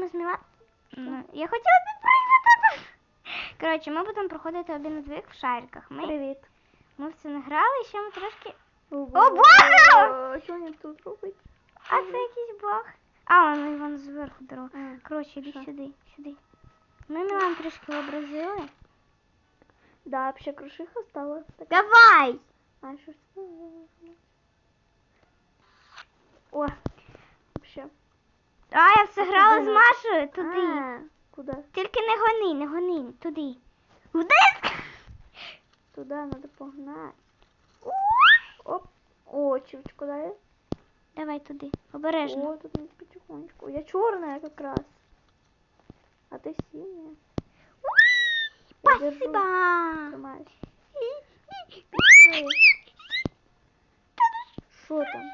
ми з Міла... Ну, Я хотіла підпригнути. Коротше, ми будемо проходити один одвік в шариках. Ми, Привіт. ми в це не грали, і ще ми трошки. О, Боже! Що вони тут роблять? А це якийсь баг. А, воно вон зверху дорога. Коротше, іди сюди, сюди. Ми Мілан трішки образили. Да, ще крушиха стала. Давай! А що ж? О, вообще. А, я все грала з Машею туди. А, куда? Тільки не гони, не гони, туди. Куди? Туда надо погнать. Оп. О, чуть куда? Давай туди, обережно. О, тут надо потихонечку. Я черная как раз. А ты синяя. Спасибо. Тримаюсь. Що там?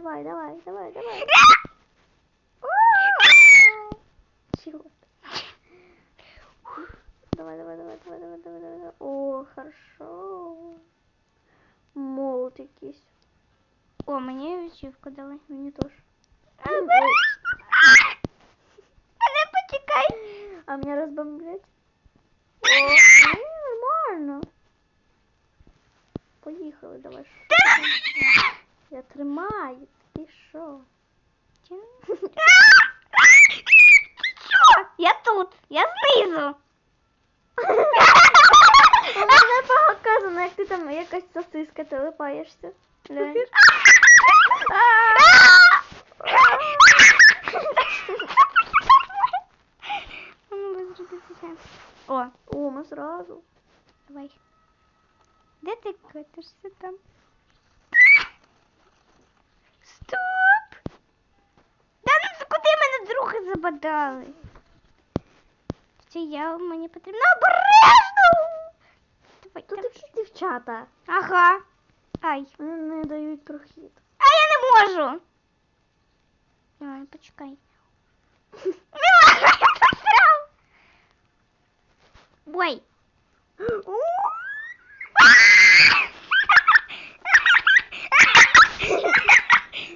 Давай, давай, давай, давай. Чего? Давай, давай, давай, давай, давай, давай, давай, давай. О, хорошо. Молот якийсь. О, мені вічівку дали. Мені теж. Не почекай. А меня разбомблять? О, ні, нормально. Поїхали, давай. Я тримаю. Ти що? Що? Я тут, я знизу. Мене показано, як ти там якась сосиска телепаєшся. О, О, ми зразу. давай. Де ти катишся там? Стоп! Да ну куди мене други забадали? Це я мені потрібно обережно! Давай, Тут давай. якісь дівчата. Ага. Ай. Вони не дають прохід. А я не можу. Ай, почекай. Я. Ой.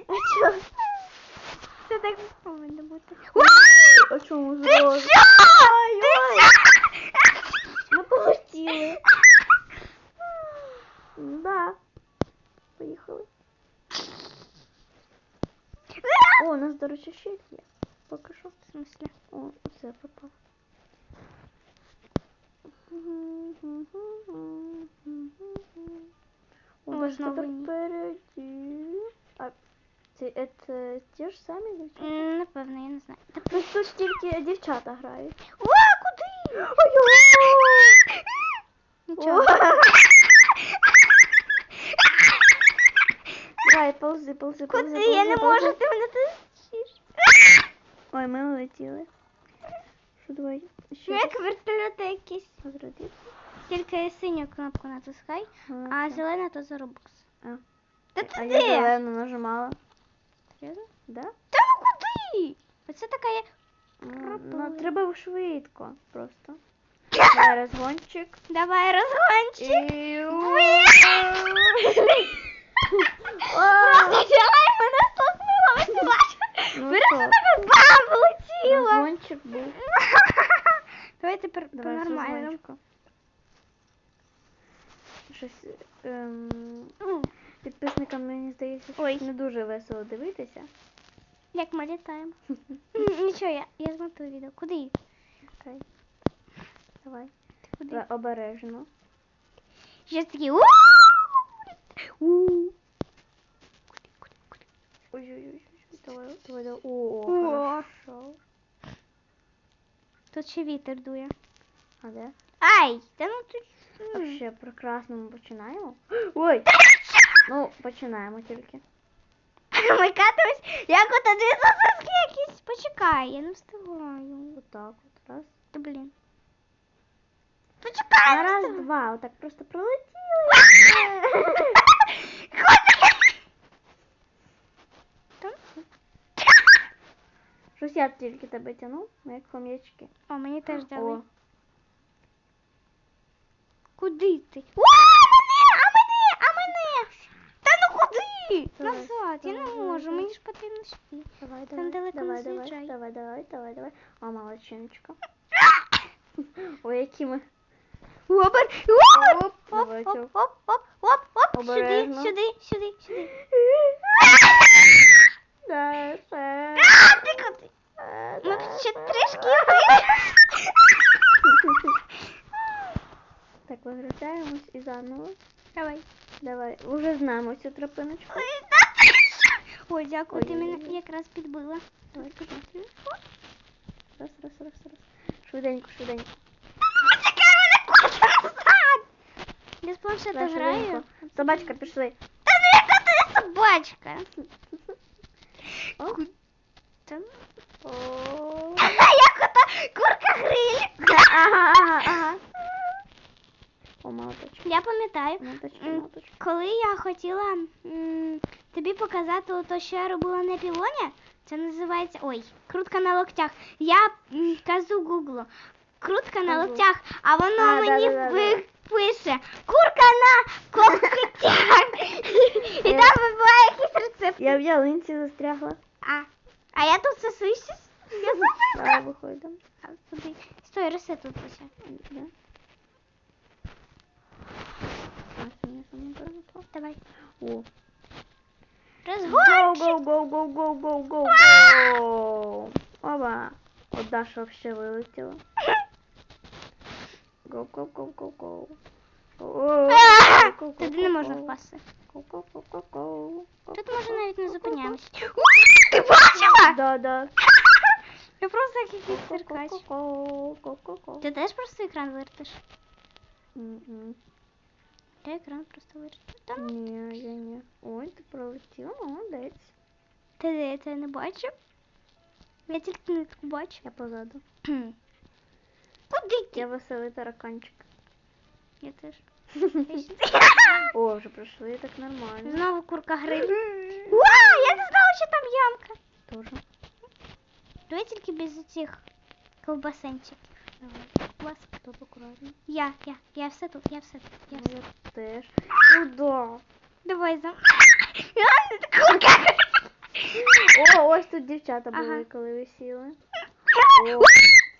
А чо? Це так повинно бути. А чому що? Ми полетіли. Да. Поїхали. О, у нас, до речі, щит є. Поки що. В смысле? О, все пропав. У нас тепер впереді. А це, це ті ж самі дівчата? Напевно, я не знаю. Ну, тут тільки дівчата грають. О, куди? Нічого. Давай, ползи, ползи, ползи. Куди? Я не можу, ти мене тисчиш. Ой, ми улетіли. Що давай? Ще Як вертольоти якісь. розрядити. Тільки синю кнопку натискай, а зелена то за робокс. А. Та А я зелену нажимала. Серйозно? Да? Та ну куди? Оце така є. Ну, треба швидко просто. Давай розгончик. Давай розгончик. І... Просто взяла і мене столкнула, ось ти бачиш? Ну Береш що? така бам, полетіла. Розгончик був. Давай тепер Давай з по-нормальному. розгончиком. Щось ем, М, підписникам мені здається, що Ой. не дуже весело дивитися. Як ми літаємо. Нічого, я, я змотую відео. Куди? Окей. Давай. Куди? Давай обережно. Ще такі. Ой-ой-ой. Давай, давай, давай. О, хорошо. Тут ще вітер дує. А де? Ай! Та ну тут. Вообще прекрасно ми починаємо. Ой! Ну, починаємо тільки. Ми катаємось, як от сосиски якісь. Почекай, я не встигаю. Отак от. Раз. Та блін. Почекай, раз, два. Отак просто пролетіли. Щось я тільки тебе тяну, як хом'ячки. О, мені теж дали. Куди ти? О, а мене! А мене! А мене! Та ну куди? Ні, Назад, я не давай, можу, давай. мені ж потрібно сюди. Давай, Там давай, далеко не давай, давай, давай, давай, давай, давай. О, молодчиночка. Ой, які ми. Обер, Оп, оп, оп, цьок. оп, оп, оп, оп, сюди, Обережно. сюди, сюди, сюди. Да, це. А, ти куди? Е, Ми да, ще трішки. Так, виключаємось і заново. Давай. Давай, уже знаємо цю тропиночку. Ой, дякую, ти мене якраз підбила. Давай, давай. Раз, раз, раз, раз. Швиденько, швиденько. Я з планшета граю. Собачка, пішли. Та не яка ти собачка. О. Та ну. О. Я кота курка гриль. Я пам'ятаю, коли я хотіла м, тобі показати то, що я робила на пілоні, це називається. Ой, крутка на локтях. Я м, кажу гуглу. Крутка на локтях, а воно А, мені да-да-да-да. ви- пише курка на когтях. І там буває якийсь рецепт. Я в ялинці застрягла. А, а я тут сосусь. Я Давай виходимо. А, Куди? Стой, ресет тут лише. Да. А, це мені саме перенесло. О. Розгон. Гоу, гоу, гоу, гоу, гоу, гоу, гоу. Оба. От Даша вообще вилетіла. Гоу, гоу, гоу, гоу, гоу. Туди не можна впасти. Тут може навіть не зупиняємось. Ти бачила? Да, да. Я просто як якийсь циркач. Ти теж просто екран вертиш? М-м. Я екран просто вертиш. Та ну. Ні, я ні. Ой, ти пролетіла, молодець. Ти де це не бачив? Я тільки нитку бачу. Я позаду. Куди ти? Я веселий тараканчик. Я теж. О, вже пройшли так нормально. Знову курка гриль. Вау, я не знала, що там ямка. Тоже. Давай тільки без цих ковбасенчиків. Давай. Клас. Стоп, акуратно. Я, я, я все тут, я все тут, я все. Я теж. Куда? Давай за. О, ось тут дівчата були, Ага. коли ви сіли.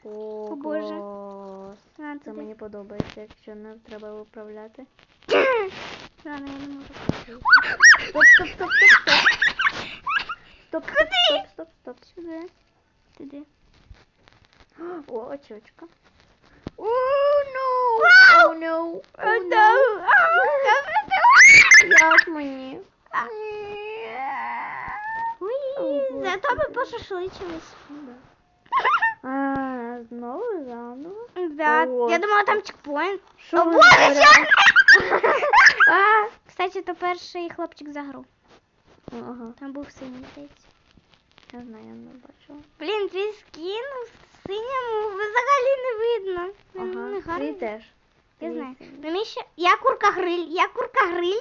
О, о, О, Боже. клас. На, Це туди. мені подобається, якщо не треба виправляти. Ладно, я не можу. Стоп, стоп, стоп, стоп, стоп. Стоп, стоп, стоп, стоп, стоп. Сюди. Туди. О, очочка. О, no! О, Oh, no. no! А, Як мені? Зато ми пошашличились. А, знову заново? Да, О. я думала там чекпоінт. О, Боже? А! Кстати, то перший хлопчик за гру. Ага, Там був синій, здається. я знаю, я не бачила. Блін, твій скін синьому взагалі не видно. Він не Ага, твій теж. Я Твій знаю. синій. Ну, мені ще... Я курка гриль, я курка гриль.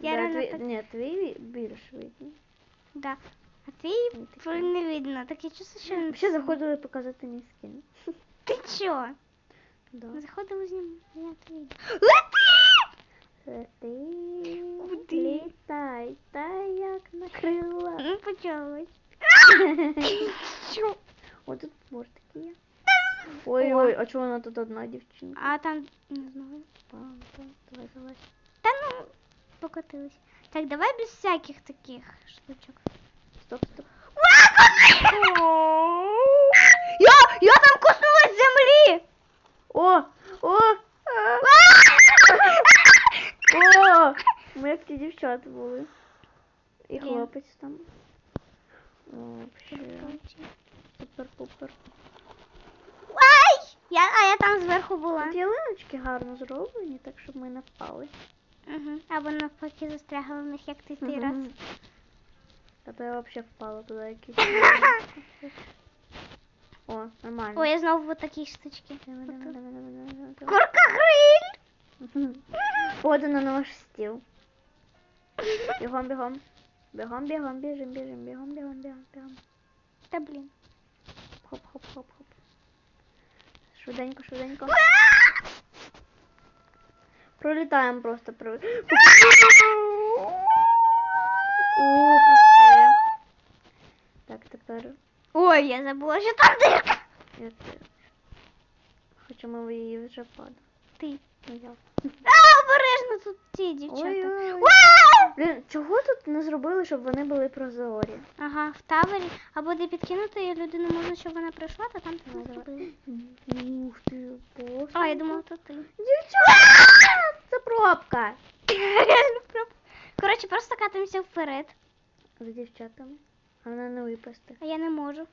Я Да, реально твій- так... Ні, твій більш видний. Да. А твій Ой, не видно. Таке чувство, що... він- Ще заходили показати мій скін. Ти чо? Да. Заходили з ним. Я це відео. Це ти Куди? літай, та як на крила. Ну, почалось. Чо? О, тут бортики є. Ой-ой, а чого вона тут одна дівчинка? А там, не знаю. Пам, пам, Давай, залазь. Та ну, покотились. Так, давай без всяких таких штучок. Стоп, стоп. Я, я там коснулась землі! О! О! а, О! Ми як ті дівчата були. І Блін. хлопець там. О, вообще. Супер-пупер. Ай! Я, а я там зверху була. Ялиночки гарно зроблені, так щоб ми не впали. Угу. Або навпаки застрягли в них, як ти той раз. Та то я взагалі впала туди якісь. О, нормально. Ой, я знову в такій штучці. Курка гриль! От на наш стіл. Бігом, бігом. Бігом, бігом, біжим, біжим, бігом, бігом, бігом, бігом. Та блін хоп-хоп-хоп-хоп. Швиденько, швиденько. Пролітаємо просто про. О, просто. Так, тепер. Ой, я забула, що там дирка! Хоча ми її вже падали. Ти, ну не я. А, тут ті дівчата. Вау! Блін, чого тут не зробили, щоб вони були прозорі? Ага, в тавері. Або де підкинути людину можна, щоб вона прийшла, то там так давай. зробили. Ух ти, боже. А, я думала, то ти. Дівчата! Це пробка. Реально прям. Коротше, просто катаємося вперед. За дівчатами. А вона не випасти. А я не можу.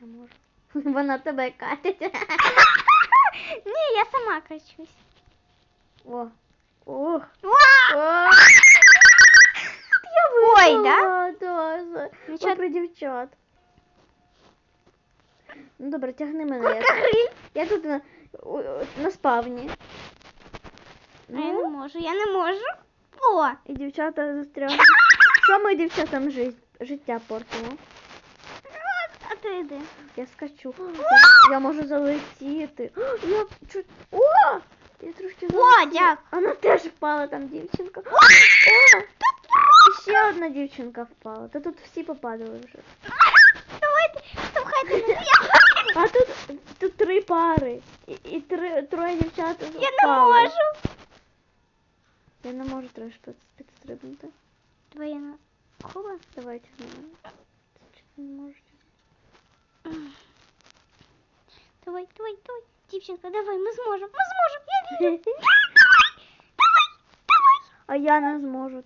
Я можу. Вона тебе катить. Ні, я сама качусь. О. О. Ой, да? Да, да. Нічого. Про дівчат. Ну добре, тягни мене. Я, тут на, спавні. А я не Ну, можу, я не можу. О! і дівчата застрягли. Що ми дівчатам жит- життя портимо? А ти йди. Я скачу. Я, я можу залетіти. Я чуть. О! Я трошки О, залетіла. дякую. Вона теж впала там дівчинка. О! І ще одна дівчинка впала. Та тут всі попадали вже. Давайте, штовхайте мене. А тут, тут три пари. І, і три, троє дівчат. Я не впали. можу. Я не можу трошки під- підстрибнути. Твоя на Куба? Давайте з мене. Чи ти не можеш? Давай, давай, давай. Дівчинка, давай, ми зможемо. Ми зможемо. Я вірю. А я не зможу.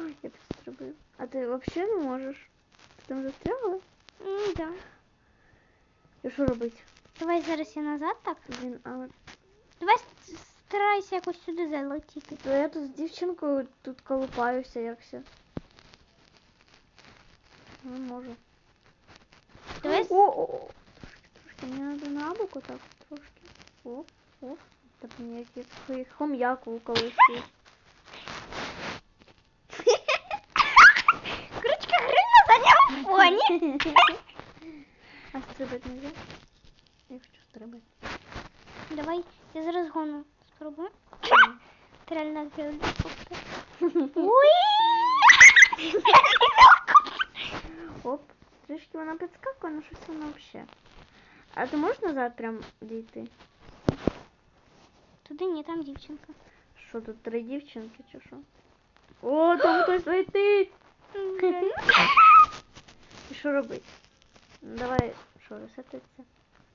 Ой, Я підстрибив. А ти взагалі не можеш? Ти там застрягла? М, Да. І що робити? Давай зараз я назад так. Блін, але Давай старайся якось сюди залетіти. то я тут з дівчинкою тут колупаюся якся. Не можу. Давай. О, о, о. Мені треба на бок отак трошки. О, о. Так мені якийсь хом'як колишив. Крючка гриль на задньому фоні. А стрибати нельзя? Я хочу стрибати. Давай, я зараз гону спробую. Ти реально. Уи! Оп. Трішки вона підскакує, ну щось вона взагалі. А ти можеш назад прям дійти? Туди ні, там дівчинка. Що тут три дівчинки чи що? О, там хтось летить! І що робити? Ну, давай, що, ресетиться?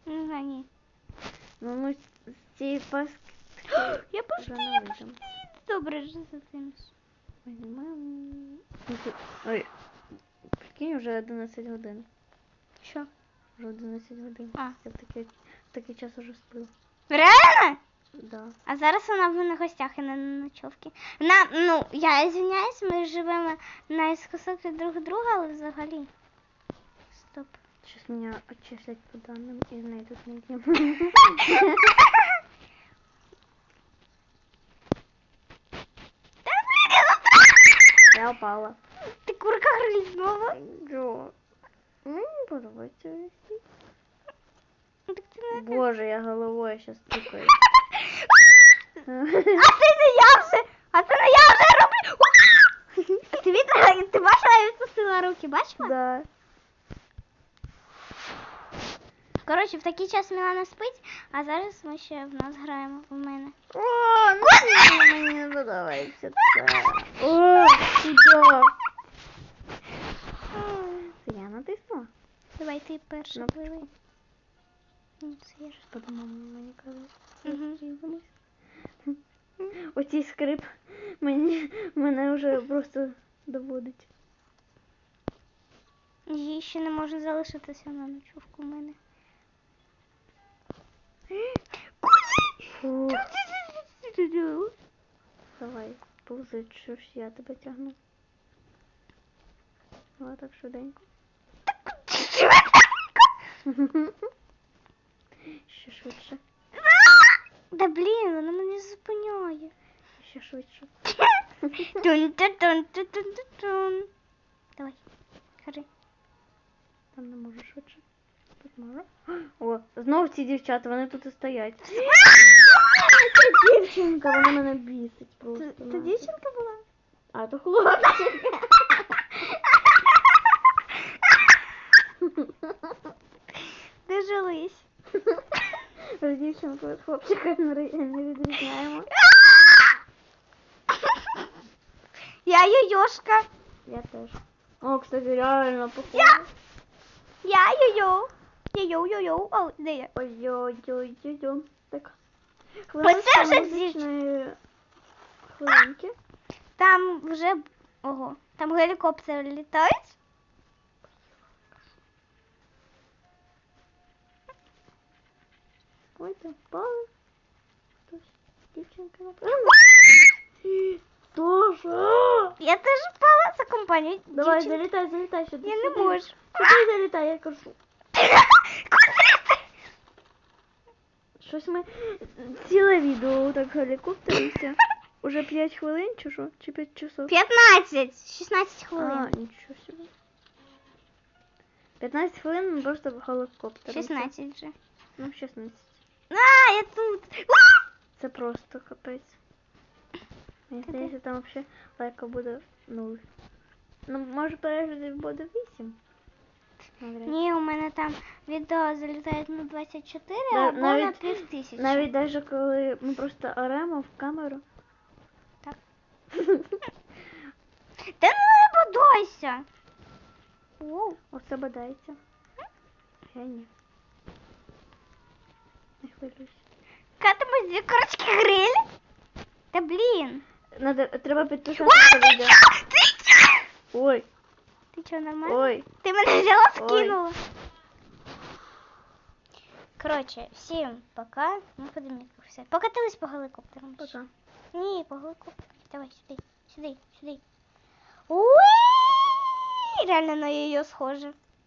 Не знаю, ні. Ну ми з- з цієї паски Я вже пошли, не я вийдемо. пошли. Добре. Візьмемо. Ну, Ой, прикинь, вже 11 годин. Що? Вже 11 годин. А. Я в такий, в такий час уже сплю. Реально? Да. А зараз вона в на гостях і не на ночовці. На, ну, я извиняюсь, ми живемо наискосок від друг друга, але взагалі. Стоп. Сейчас меня отчислять по данным и найдут. Та блін, я упала. Ти курка гризнула. Джо. Мені не подобається. вести. Ти. Боже, я головою сейчас стукаю. А це не я вже! А це не я вже роблю! Ти бачила, ти бачила, я відпустила руки, бачила? Да. Коротше, в такий час Мілана спить, а зараз ми ще в нас граємо в мене. О, ну мені не подобається. О, сюди. Натиснула? Давай ти перша Ну. пливи. Ну, це я ж. Подумала, мені. Мгм. Оцей скрип мені, мене вже просто доводить. Їй ще не може залишитися на ночовку в мене. Давай, повзи, що ж я тебе тягну. Давай так швиденько. Ще швидше, Да блін, вона мене зупиняє. ще швидше. Тун-тун-тун-тун-тун-тун. Давай, кажи. Там не можу швидше. Тут можу. О, знову ці дівчата, вони тут і стоять. Це дівчинка, вона мене бісить просто. Це дівчинка була? А, то хлопчик. Дівчинку від хлопчика не відрізняємо. Я йошка. Я теж. О, кстати, реально похоже. Я. Йо-йо. Йо-йо-йо-йо. О, де я? Ой-ой-ой-ой-ой. Так. Ось це Хвилиночка вже музичної хвилинки. Там вже. Ого. Там гелікоптери літають. Впали. Хтось. Дівчинка напевно. Тоже. Я теж впала за компанію. Давай, дівчинки. залітай, залітай сюди. Я не можу. Сюди залітай, я кажу. Щось ми ціле відео так гелікоптеримося. Уже 5 хвилин чи що? Чи 5 часов? 15, 16 А, хвилин. нічого собі. 15 хвилин ми просто в гелікоптері. 16 вже. Ну, 16. А, я тут. А! Це просто капець. Мені здається, там взагалі лайка буде 0. Ну, може переглядів буде 8. Навряд. Ні, у мене там відео залітають на 24 На- або на навіть- пів тисячі. Навіть даже коли ми просто оремо в камеру. Так. Та не бодайся. Оце бодається. Я ні. Не хвилюйся. Катимось дві корочки гриль. Та блін. Надо, треба підписатися ти чо? Ти чо? Ой, Ти чо, нормально? ой. Ти мене взяла Ой. скинула. Коротше, всім пока. Ми ходимо все. Покатились по гелікоптеру. Пока. Ні, по гелікоптеру. Давай сюди, сюди, сюди. Уи! Реально на її схоже.